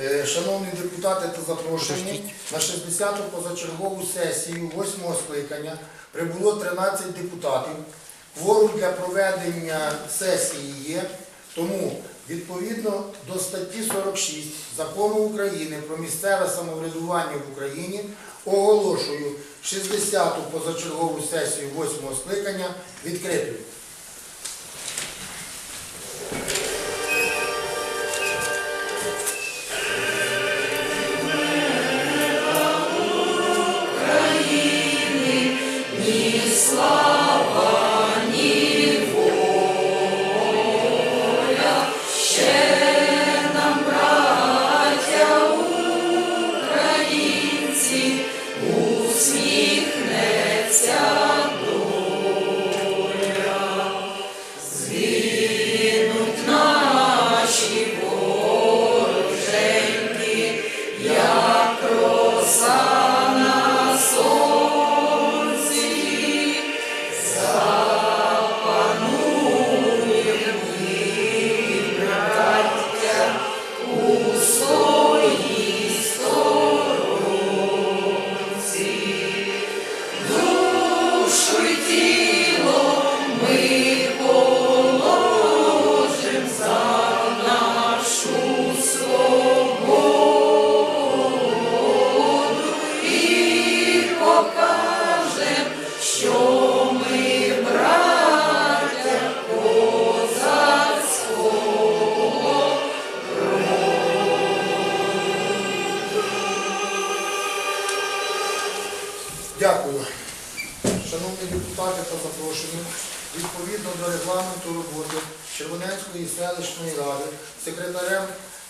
Е, Шановні депутати та запрошені, на 60-ту позачергову сесію 8-го скликання прибуло 13 депутатів. Кворум для проведення сесії є, тому відповідно до статті 46 Закону України про місцеве самоврядування в Україні оголошую 60-ту позачергову сесію 8-го скликання відкритою. Шановні депутати та запрошені, відповідно до регламенту роботи Червоненської селищної ради, секретарем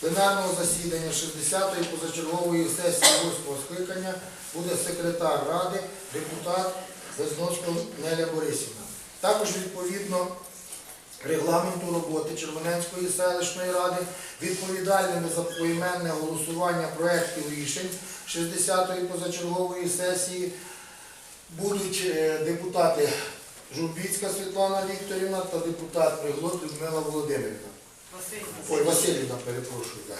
пленарного засідання 60-ї позачергової сесії 8-го скликання буде секретар ради, депутат Безноска Неля Борисівна. Також відповідно регламенту роботи Червоненської селищної ради відповідальними за поіменне голосування проєктів рішень 60-ї позачергової сесії будуть е, депутати Журбіцька Світлана Вікторівна та депутат Приглот Людмила Володимирівна. Ой, Васильівна, перепрошую. Да.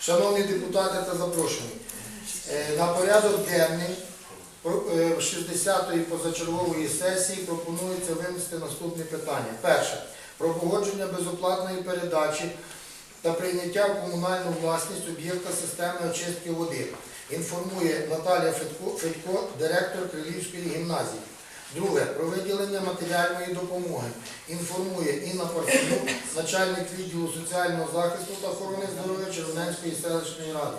Шановні депутати та запрошені, е, на порядок денний е, 60-ї позачергової сесії пропонується винести наступні питання. Перше. Про погодження безоплатної передачі та прийняття в комунальну власність об'єкта системи очистки води. Інформує Наталія Федько, директор Крилівської гімназії. Друге. Про виділення матеріальної допомоги. Інформує Інна Парфенюк, начальник відділу соціального захисту та охорони здоров'я Червоненської селищної ради.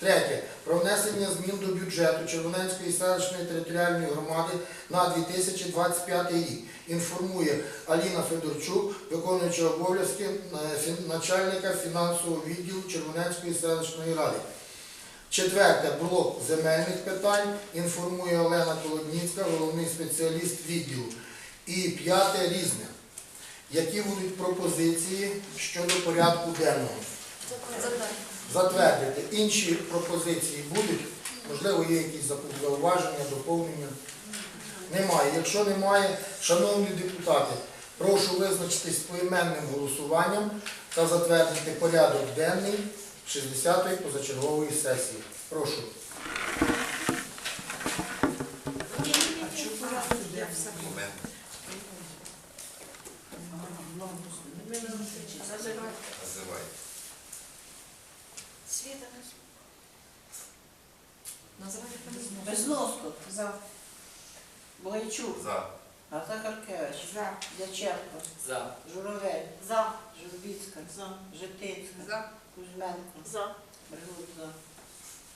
Третє. Про внесення змін до бюджету Червоненської селищної територіальної громади на 2025 рік. Інформує Аліна Федорчук, виконуюча обов'язки е, начальника фінансового відділу Червоненської селищної ради. Четверте блок земельних питань. Інформує Олена Колодніцька, головний спеціаліст відділу. І п'яте різне. Які будуть пропозиції щодо порядку денного? Затвердити. Інші пропозиції будуть? Можливо, є якісь зауваження, доповнення? Немає. Якщо немає, шановні депутати, прошу визначитись поіменним голосуванням та затвердити порядок денний 60-ї позачергової сесії. Прошу. Момент. Називай. Света. Безноско. За. Боячук. За. Арта Харкевич. За. Дяченко. За. Журавель. За. Журбіцька. За. Житинська. За. Кузьменко. За. Бригут за.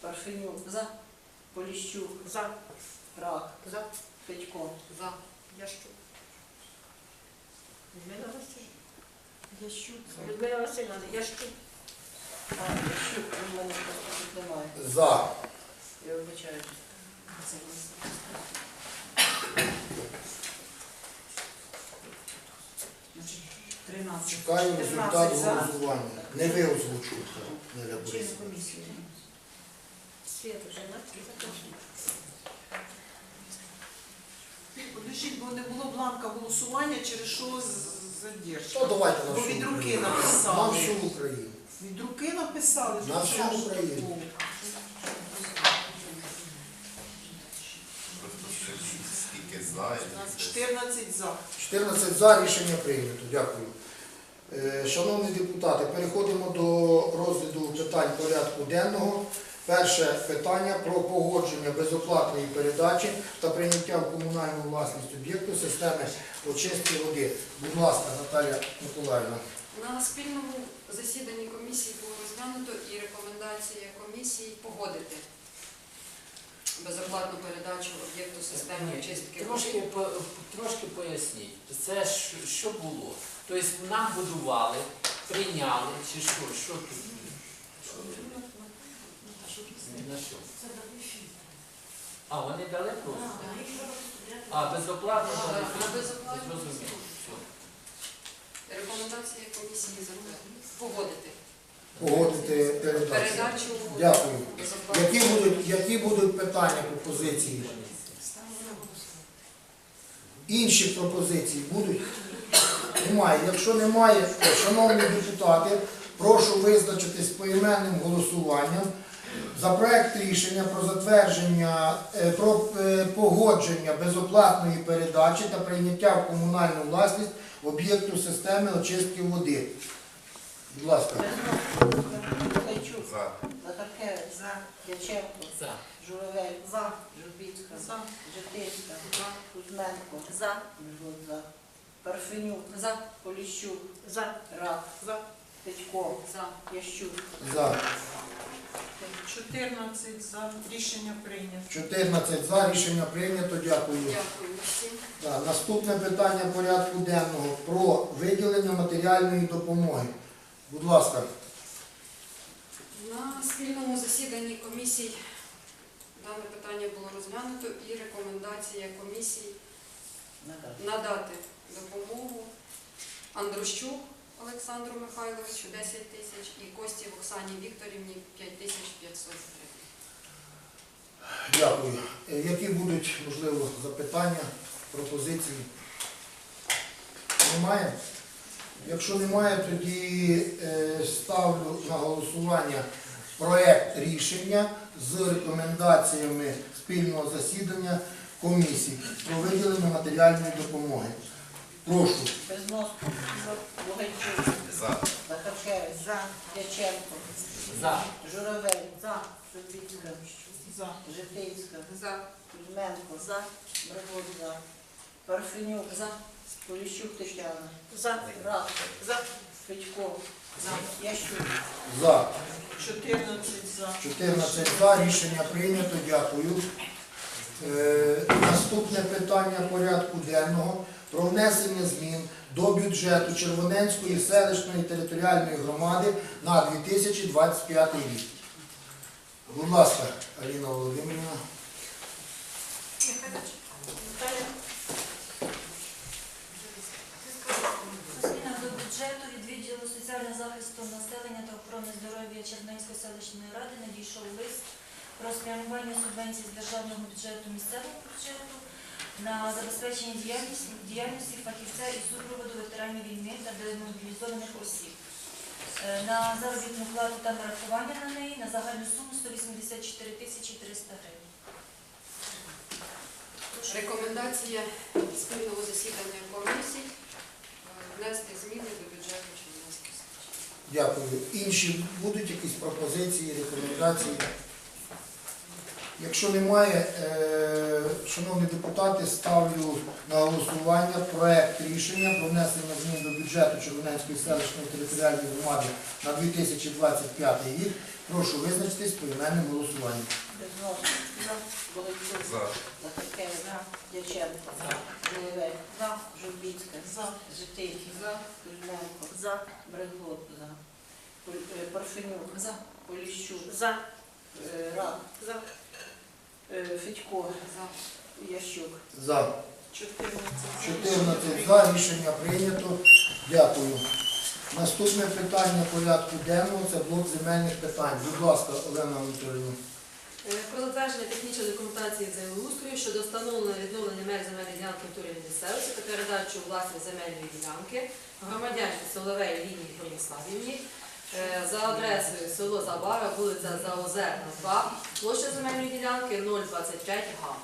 Парфенюк. За. Поліщук. За. Крак. За. Федько. За. Ящук. Людмила Васильівна. Ящук. Людмила Васильівна, Ящук. А, Ящук. У мене просто тут немає. За. Я вибачаю. Чекаю результат голосування. Не ви озвучуєте, Неля Борисівна. Света вже, да? Подождіть, бо не було бланка голосування, через що з- задержка. Ну, давайте на Бо всю від руки Україну. На написали. всю Україну. Від руки написали. На що всю ж Україну. було. Просто ще скільки знаєте. 14 за. 14 за рішення прийнято. Дякую. Е, Шановні депутати, переходимо до розгляду питань порядку денного. Перше питання про погодження безоплатної передачі та прийняття в комунальну власність об'єкту системи очистки води. Будь ласка, Наталія Миколаївна. На спільному засіданні комісії було розглянуто і рекомендація комісії погодити безоплатну передачу об'єкту системи Ні, очистки Трошки, по- трошки поясніть. Це що було? Тобто нам будували, прийняли, чи що? Що тут? На що? А, вони дали просто? А, безоплатно дали? на безоплатну. Зрозуміло. Все. Рекомендація комісії. Погодити. Погодити передачу. Дякую. Які будуть, які будуть питання пропозиції? Інші пропозиції будуть? Немає. Якщо немає, то, шановні депутати, прошу визначитись поіменним голосуванням за проект рішення про затвердження, е, про е, погодження безоплатної передачі та прийняття в комунальну власність об'єкту системи очистки води. Будь ласка. За. Захаркевич, За. Дяченко, За. Журавель, За. Журбіцька, За. Житинська, Кузьменко, За. Міжгод за, Парфенюк, За. Поліщук, За. Рак, За. Петько, За. Ящук, За. 14 за. Рішення прийнято. 14 за. Рішення прийнято. Дякую. Дякую всім. Так, наступне питання порядку денного про виділення матеріальної допомоги. Будь ласка. На спільному засіданні комісій дане питання було розглянуто і рекомендація комісії надати. надати допомогу Андрущук Олександру Михайловичу 10 тисяч і Кості Оксані Вікторівні 5 тисяч 500 гривень. Дякую. Е, Які будуть, можливо, запитання, пропозиції? Немає? Якщо немає, тоді е, ставлю на голосування проект рішення з рекомендаціями спільного засідання комісії про виділення матеріальної допомоги. Прошу. Лугайчук, За. Захаркевич, За. Дяченко, За. Журавель, За. Журбіцька, За. Житинська, За. Кузьменко, За. Міжгод за, Парфенюк, За. Поліщук Тетяна, За. Рак, За. Петько, Ящук, За. 14 за. 14 за. Рішення прийнято. Дякую. Е, Наступне питання порядку денного про внесення змін до бюджету Червоненської селищної територіальної громади на 2025 рік. Будь ласка, Аліна Володимирівна. Наталя. Зміна до бюджету від відділу соціального захисту населення та охорони здоров'я Черненської селищної ради надійшов лист про спрямування субвенцій з державного бюджету місцевого бюджету на забезпечення діяльності, діяльності фахівця із супроводу ветеранів війни та демобілізованих осіб. Е, На заробітну плату та нарахування на неї на загальну суму 184 тисячі 300 гривень. Рекомендація спільного засідання комісій е, внести зміни до бюджету. Дякую. Інші будуть якісь пропозиції, рекомендації? Якщо немає, е, шановні депутати, ставлю на голосування проект рішення про внесення змін до бюджету Червоненської селищної територіальної громади на 2025 рік. Прошу визначитись поіменним голосуванням. Безноско, Лугайчук, За. Захаркевич, Дяченко, Журавель, Журбіцька, За. Житинська, Кузьменко, За. Бригод за. Е, Парфенюк, За. Поліщук, За. е, Рак, За. е, Федько, За. Ящук. За. 14 за. Рішення прийнято. Дякую. Наступне питання порядку денного це блок земельних питань. Будь ласка, Олена Анатолійовна. Е, Про затвердження технічної документації землеустрою щодо встановлення відновлення меж земельної ділянки в турі місцевості та передачу власної земельної ділянки громадянці Соловей Лінії Брониславівні е, за адресою село Забара, вулиця Заозерна, 2, площа земельної ділянки 025 га.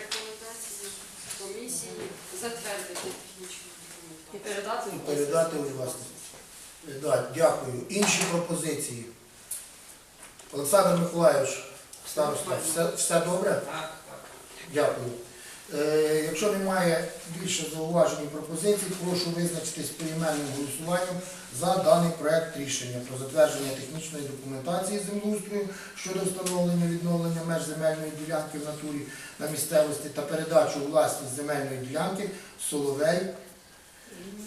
Рекомендації комісії затвердити технічну І документацію. передати І передати у власність. Е, Да, дякую. Інші пропозиції. Олександр Миколаївич, староста, все, все добре? Так, так. Дякую. Е, якщо немає більше зауважень і пропозицій, прошу визначитись поіменним голосуванням за даний проект рішення про затвердження технічної документації землеустрою щодо встановлення відновлення меж земельної ділянки в натурі на місцевості та передачу у власність земельної ділянки Соловей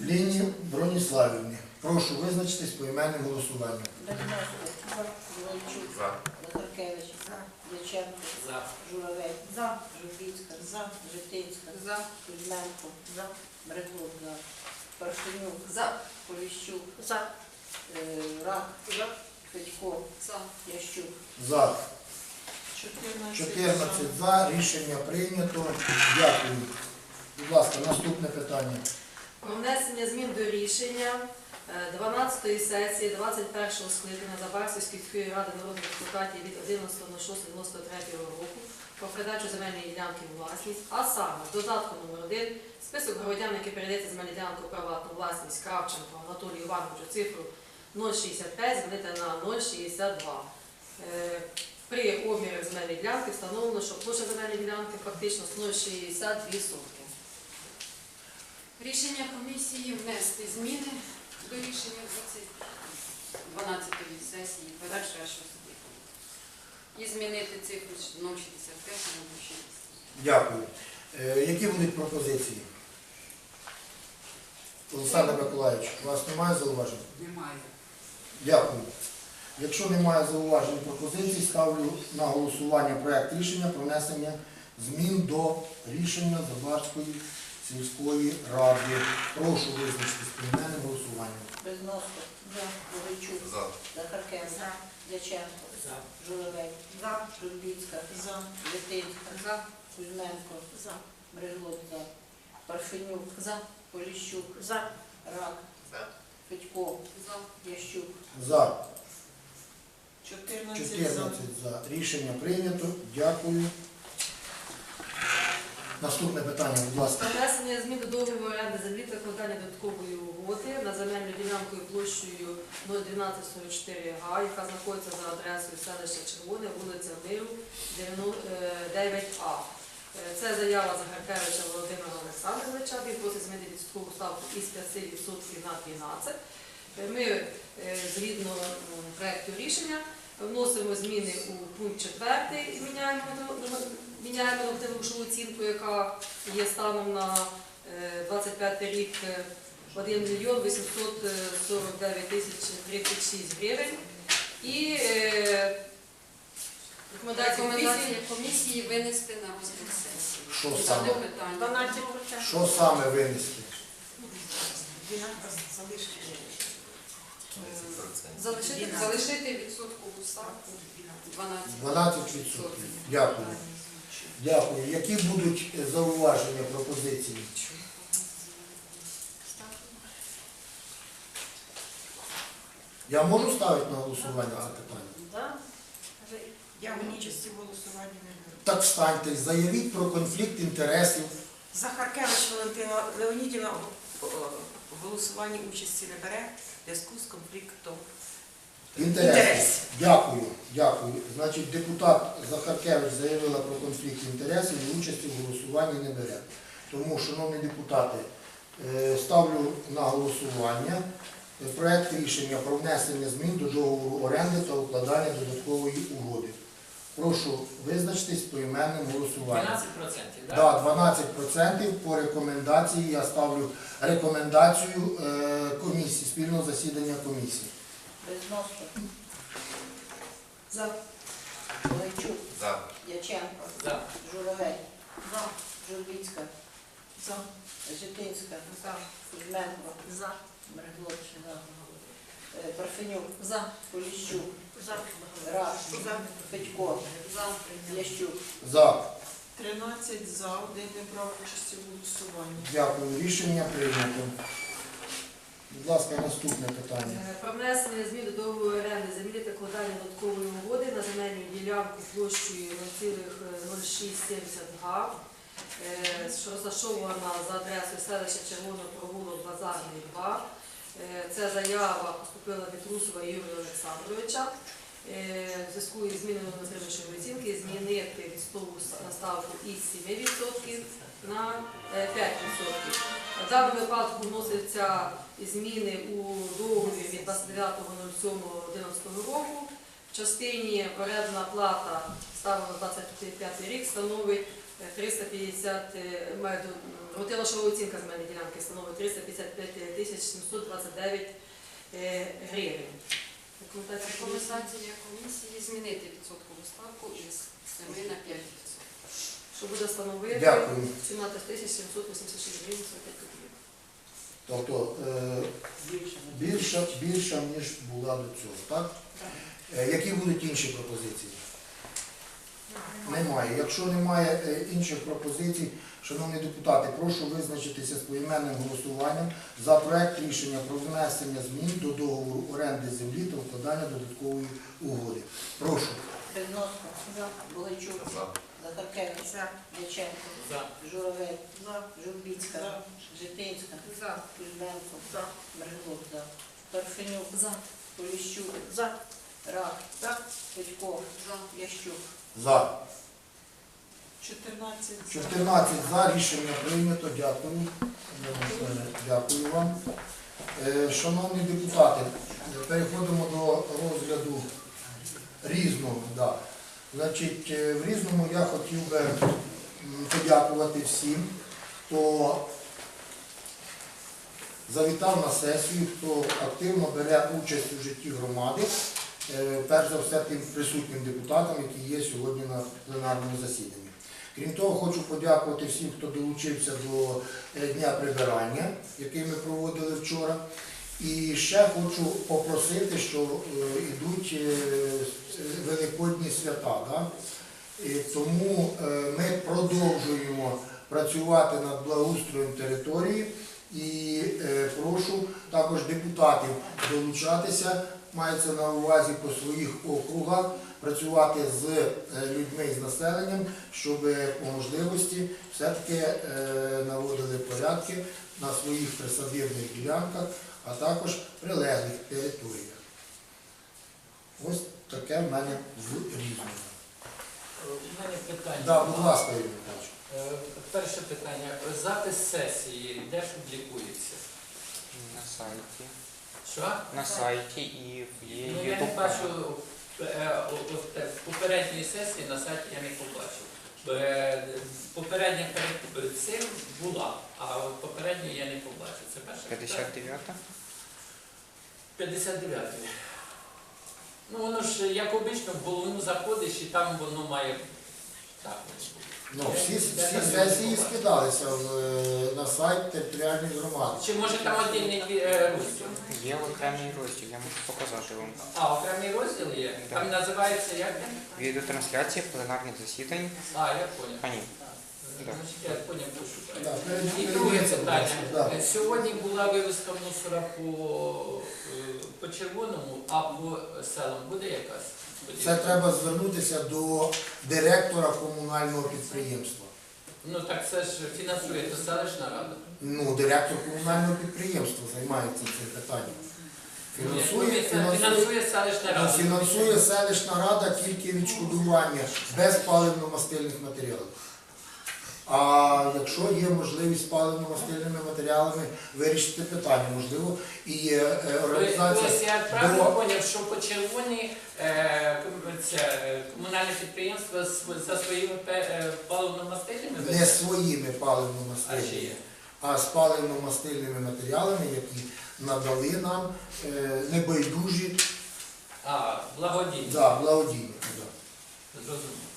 Ліні Броніславівні. Прошу визначитись поіменним голосуванням. Ковальчук. За. Захаркевич. Дяченко. За. Журавель. За. Журбіцька. За. Житинська. За. Кузьменко. За. Бреглот. За. Парфенюк. За. Поліщук. За. Е, Рак. За. Федько. За. Ящук. За. 14 14 за. Рішення прийнято. Дякую. Будь ласка, наступне питання. Про внесення змін до рішення 12-ї сесії 21-го скликання Забарсівської міської ради народних депутатів від 11.06.93 року про передачу земельної ділянки у власність, а саме з додатком номер 1 список громадян, які передається земельну ділянку у приватну власність Кравченко Анатолію Івановичу цифру 0,65 змінити на 0,62. Е, При обмірі земельної ділянки встановлено, що площа земельної ділянки фактично 0,62 сотки. Рішення комісії внести зміни до рішення 12-ї сесії першого скликання. І змінити цифру з 0,65 на 0,60. Дякую. Е, які будуть пропозиції? Олександр Миколаївич, у вас немає зауважень? Немає. Дякую. Якщо немає зауважень пропозицій, ставлю на голосування проект рішення про внесення змін до рішення Забарської сільської ради. Прошу визначитись поіменним голосуванням. Безноско. За. Ковальчук. За. Захаркевич. За. Дяченко. За. Журавель. За. Журбіцька. За. Житинська. За. Кузьменко. За. Бреглот. За. Парфенюк. За. Поліщук. За. Рак. За. Федько. За. Ящук. За. 14 за. 14 за. Рішення прийнято. Дякую. Наступне питання, будь ласка. Внесення змін до договору оренди землі та вкладання додаткової угоди на земельну ділянку площею 01244 га, яка знаходиться за адресою селища Червоне, вулиця Миру, 9А. Е, Це заява Захаркевича Володимира Олександровича. Він просить змінити відсоткову ставку із 5% на 12%. Е, Ми е, згідно м, проекту рішення вносимо зміни у пункт 4 і міняємо міняємо оцінку, яка є станом на е, 25 рік е, 1 мільйон 849 тисяч 36 гривень. І е, рекомендації комісії винести на розгляд сесії. Що саме? 12 Що саме винести? Залишити, залишити відсоткову ставку 12. 12%. Дякую. Дякую. Які будуть зауваження, пропозиції? Я можу ставити на голосування це питання? Я в участі в голосуванні не беру. Так встаньте, заявіть про конфлікт інтересів. Захаркевич Валентина Леонідівна в голосуванні участі не бере в зв'язку з конфліктом. Інтересів. Інтересів. Дякую, дякую. Значить, депутат Захаркевич заявила про конфлікт інтересів і участі в голосуванні не бере. Тому, шановні депутати, е, ставлю на голосування проект рішення про внесення змін до договору оренди та укладання додаткової угоди. Прошу визначитись поіменним голосуванням. 12%, так? Да, 12% по рекомендації. Я ставлю рекомендацію е, комісії, спільного засідання комісії. Безноско. за Ковальчук. За. Дяченко. За. Журавель. За. Журбіцька. За. Житинська. За. Кузьменко. За. Бреглот. За. Е, Парфенюк. за Поліщук. За. Рак. За. Федько. За. Ящук. За. 13 за, один не брав участі в голосуванні. Дякую. Рішення прийнято. Будь ласка, наступне питання. Е, Про внесення змін до договору оренди землі та кладання додаткової угоди на земельну ділянку площею 0,0670 га, е, що розташована за адресою селища Червоного провулок Базарний 2. Е, Це заява поступила від Русова Юрія Олександровича. Е, В зв'язку із зміною отримавшої оцінки змінити відстову ставку із 7% на е, 5%. В даному випадку вносяться зміни у договорі від 29.07.11 року. В частині орендна плата станом на 25 рік становить е, 350, е, має до- готелошова оцінка земельної ділянки становить 355 тисяч 729 е, гривень. Рекомендація комісії. Змінити відсоткову ставку із 7 на 5 Що буде становити Дякую. 17 тисяч 786 гривень 45 копійок. Тобто е, більша, більша, ніж була до цього, так? Е, Які будуть інші пропозиції? Немає. Якщо немає е, інших пропозицій, шановні депутати, прошу визначитися з поіменним голосуванням за проект рішення про внесення змін до договору оренди землі та укладання додаткової угоди. Прошу. За. Захаркевич. За. Дяченко. За. Журавель. За. Журбіцька. Житинська. За. Кузьменко. За. Мергун. За. Торфенюк. За. Поліщук. За. Рак. За. Федько. За. Ящук. За. 14. 14 за рішення прийнято. Дякую. Дякую вам. Е, Шановні депутати, переходимо до розгляду різного. Да. Значить, е, в різному я хотів би подякувати всім, хто завітав на сесію, хто активно бере участь у житті громади. Е, Перш за все тим присутнім депутатам, які є сьогодні на пленарному засіданні. Крім того, хочу подякувати всім, хто долучився до е, Дня прибирання, який ми проводили вчора. І ще хочу попросити, що йдуть е, великодні свята. Да? І тому ми продовжуємо працювати над благоустроєм території і прошу також депутатів долучатися, мається на увазі по своїх округах, працювати з е, людьми і з населенням, щоб по можливості все-таки е, наводили порядки на своїх присадибних ділянках, а також прилеглих територіях. Ось таке в мене в різному. У мене питання. Да, будь ласка, Юрій Михайлович. Е, Перше питання. Запис сесії де публікується? На сайті. Що? На сайті і в є Ну, я не YouTube бачу е, о- о- те- попередньої сесії на сайті я не побачив. Е, Попередня перед цим була, а от попередню я не побачив. Це перше питання. 59 59. Ну воно ж як обично в головну заходиш і там воно має так. Ну, всі, всі сесії скидалися в, е, на сайт територіальної громади. Чи може там отдільний е, розділ? Є окремий розділ, я можу показати вам. А, окремий розділ є? Там називається як? він? Відеотрансляція пленарних засідань. А, я понял. А ні. Да. Значить, я поняв, пошукаю. Да, перед- І друге питання. Да. Е, Сьогодні була вивезка мусора по, е, по червоному, а по селам буде якась? Це треба звернутися до директора комунального підприємства. Ну так це ж фінансує то селищна рада. Ну, директор комунального підприємства займається цим питанням. Фінансує, Фінансує, фінансує, селищна ну, рада. фінансує селищна рада тільки відшкодування без паливно-мастильних матеріалів. А якщо є можливість паливно-мастильними матеріалами вирішити питання, можливо, і е, е, організація. Тобто я правильно поняв, що по червоній е, ком- комунальне підприємство за своїми паливно-мастильними не своїми а паливно-мастильними, є. а з паливно-мастильними матеріалами, які надали нам небайдужі А, благодійні. да, благодійники. Да. Зрозуміло.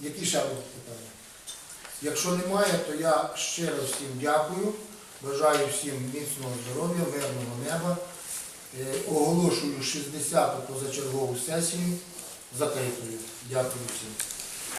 Які ще будуть питання? Якщо немає, то я щиро всім дякую. Бажаю всім міцного здоров'я, мирного неба. Е, Оголошую 60-ту позачергову сесію закритою. Дякую всім.